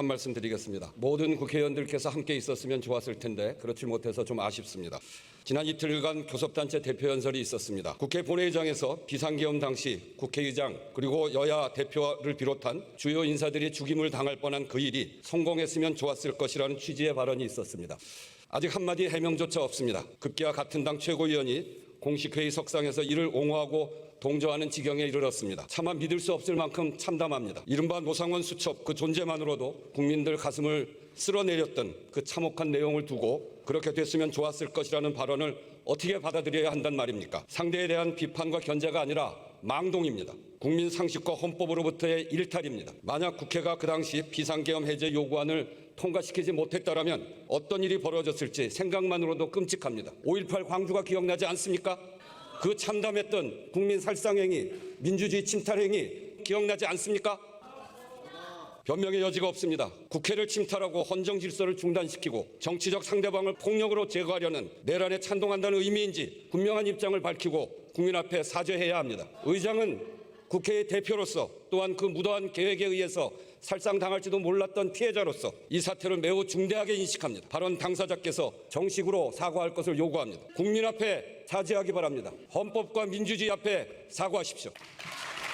한 말씀 드리겠습니다. 모든 국회의원들께서 함께 있었으면 좋았을 텐데 그렇지 못해서 좀 아쉽습니다. 지난 이틀간 교섭단체 대표 연설이 있었습니다. 국회 본회의장에서 비상계엄 당시 국회의장 그리고 여야 대표를 비롯한 주요 인사들이 죽임을 당할 뻔한 그 일이 성공했으면 좋았을 것이라는 취지의 발언이 있었습니다. 아직 한마디 해명조차 없습니다. 급기야 같은 당 최고위원이 공식회의 석상에서 이를 옹호하고 동조하는 지경에 이르렀습니다. 차마 믿을 수 없을 만큼 참담합니다. 이른바 노상원 수첩 그 존재만으로도 국민들 가슴을 쓸어내렸던 그 참혹한 내용을 두고 그렇게 됐으면 좋았을 것이라는 발언을 어떻게 받아들여야 한단 말입니까? 상대에 대한 비판과 견제가 아니라 망동입니다. 국민 상식과 헌법으로부터의 일탈입니다. 만약 국회가 그 당시 비상계엄 해제 요구안을 통과시키지 못했다라면 어떤 일이 벌어졌을지 생각만으로도 끔찍합니다. 5.18 광주가 기억나지 않습니까? 그 참담했던 국민 살상행위, 민주주의 침탈행위 기억나지 않습니까? 변명의 여지가 없습니다. 국회를 침탈하고 헌정 질서를 중단시키고 정치적 상대방을 폭력으로 제거하려는 내란에 찬동한다는 의미인지 분명한 입장을 밝히고 국민 앞에 사죄해야 합니다. 의장은 국회의 대표로서 또한 그 무도한 계획에 의해서 살상당할지도 몰랐던 피해자로서 이 사태를 매우 중대하게 인식합니다. 발언 당사자께서 정식으로 사과할 것을 요구합니다. 국민 앞에 사죄하기 바랍니다. 헌법과 민주주의 앞에 사과하십시오.